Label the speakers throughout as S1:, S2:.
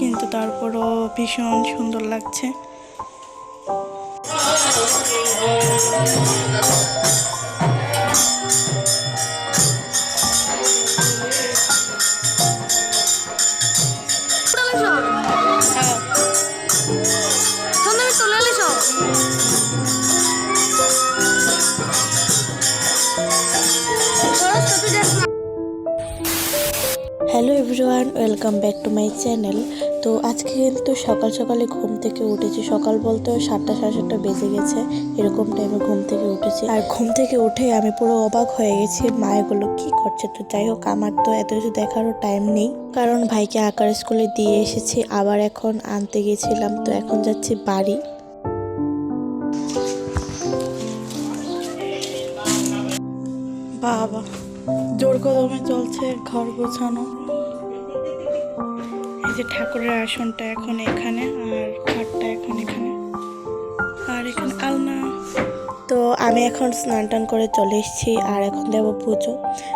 S1: কিন্তু তারপরও ভীষণ সুন্দর লাগছে।
S2: 선생
S3: everyone welcome back to my channel তো আজকে কিন্তু সকাল সকালে ঘুম থেকে উঠেছি। সকাল বলতে সাতটা, সাড়ে সাতটা বেজে গেছে। এরকম টাইমে ঘুম থেকে উঠেছি। আর ঘুম থেকে উঠে আমি পুরো অবাক হয়ে গেছি। মা এগুলো কি করছে? তো যাই হোক, আমার তো এত কিছু দেখারও টাইম নেই। কারণ ভাইকে আঁকার স্কুলে দিয়ে এসেছি। আবার এখন আনতে গেছিলাম। তো এখন যাচ্ছি বাড়ি।
S1: বাবা, জোর কদমে চলছে ঘর গোছানো। যে ঠাকুরের আসনটা এখন এখানে আর খাটটা এখন এখানে। আর এখানে আলনা।
S3: তো আমি এখন স্নান টান করে চলে এসেছি আর এখন দেব পুজো।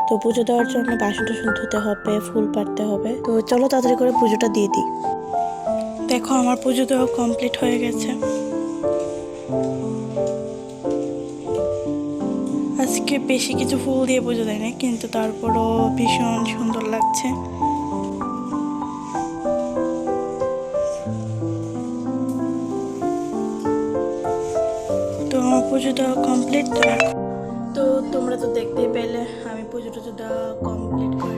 S3: তো পুজো দেওয়ার জন্য বাসন টাসন ধুতে হবে ফুল পাড়তে হবে। তো চলো তাড়াতাড়ি করে পুজোটা দিয়ে দিই।
S1: দেখো আমার পুজো দেওয়া কমপ্লিট হয়ে গেছে। আজকে বেশি কিছু ফুল দিয়ে পুজো দেয়নি কিন্তু তারপরও ভীষণ সুন্দর লাগছে। পুজো দেওয়া কমপ্লিট তো তোমরা তো দেখতেই পেলে আমি পুজোটা টুজো কমপ্লিট করে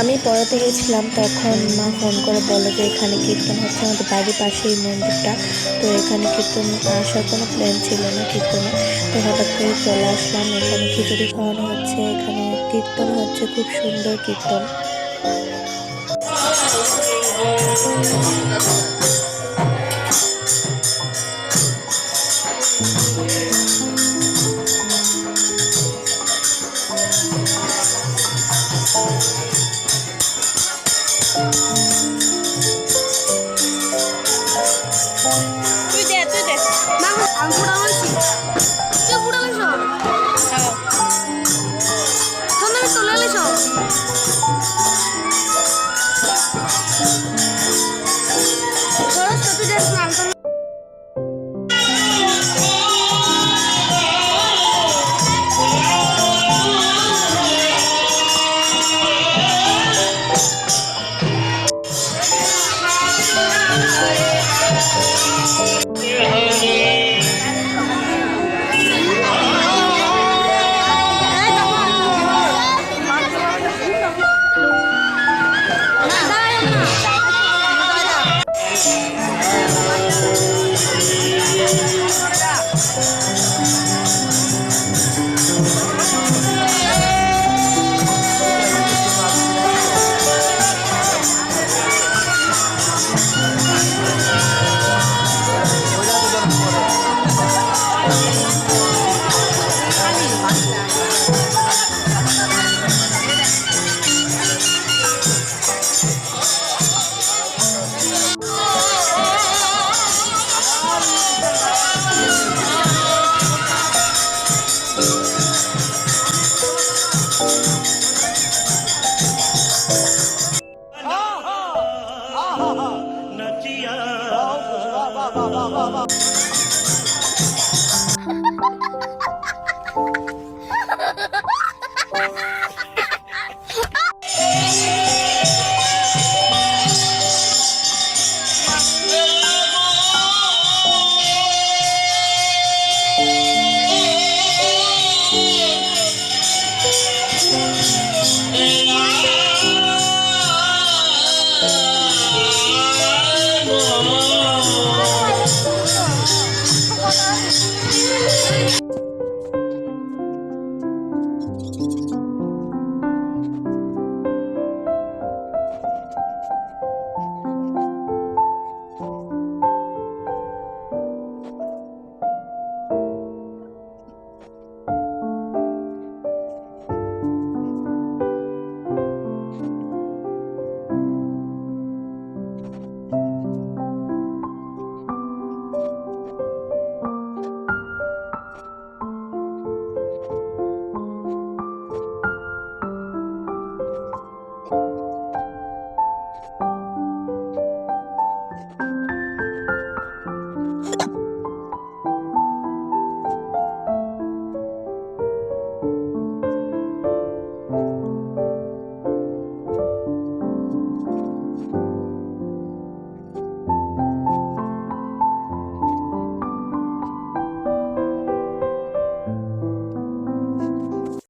S3: আমি পড়াতে গেছিলাম তখন মা ফোন করে বলে যে এখানে কীর্তন হচ্ছে, আমাদের বাড়ির পাশেই মন্দিরটা। তো এখানে কীর্তন আসার কোনো প্ল্যান ছিল না কীর্তনে। তো হঠাৎ করে চলে আসলাম, এখানে খিচুড়ি খাওয়ানো হচ্ছে এখানে কীর্তন হচ্ছে, খুব সুন্দর কীর্তন।
S1: তুই
S2: thank you.